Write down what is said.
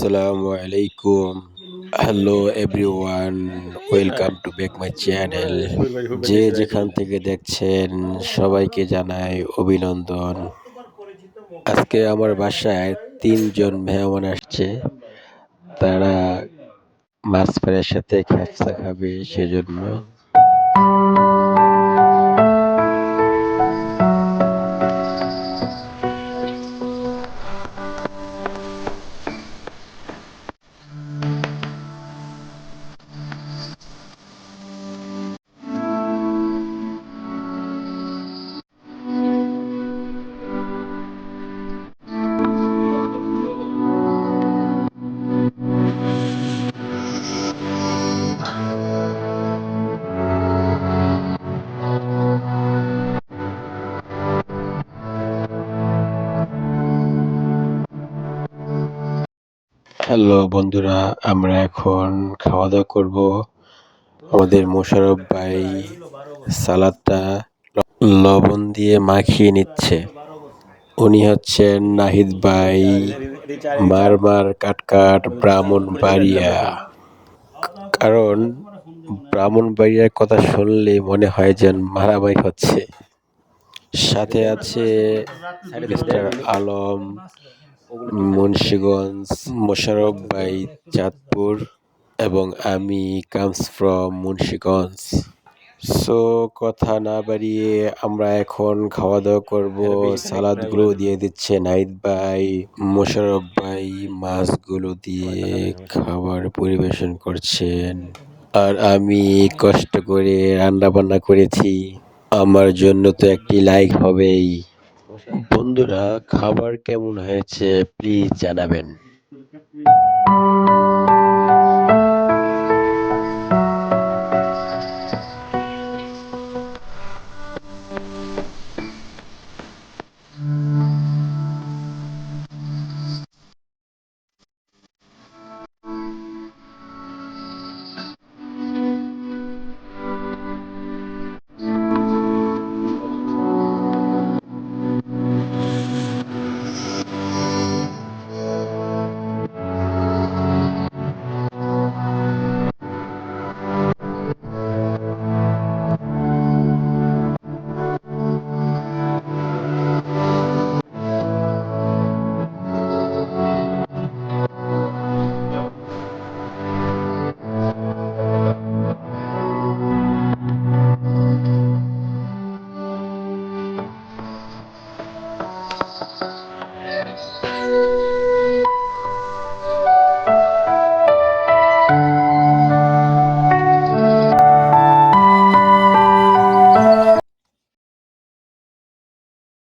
আসসালামু আলাইকুম hello everyone welcome to back my channel যে যেখান থেকে দেখছেন, সবাইকে জানাই অভিনন্দন। আজকে আমার বাসায় তিনজন মেহমান আসছে। তারা মাছ ফ্রাইয়ের সাথে খেপসা খাবে সেজন্য। হ্যালো বন্ধুরা, আমরা এখন খাওয়া দাওয়া করব আমাদের মোশারফ ভাই সালাদটা লবণ দিয়ে মাখিয়ে নিচ্ছে। উনি হচ্ছেন নাহিদ ভাই মারমার কাটকাট ব্রাহ্মণ ব্রাহ্মণবাড়িয়া। কারণ ব্রাহ্মণবাড়িয়ার কথা শুনলে মনে হয় যেন মারামারি হচ্ছে। সাথে আছে মিস্টার আলম মুন্সিগঞ্জ, মোশারফ ভাই চাঁদপুর এবং আমি কামস ফ্রম মুন্সীগঞ্জ। সো কথা না বাড়িয়ে আমরা এখন খাওয়া দাওয়া করব। সালাদগুলো দিয়ে দিচ্ছে নাইদ ভাই, মোশারফ ভাই, মাছগুলো দিয়ে খাবার পরিবেশন করছেন। আর আমি কষ্ট করে রান্না বান্না করেছি। আমার জন্য তো একটি লাইক হবেই। বন্ধুরা খাবার কেমন হয়েছে প্লিজ জানাবেন।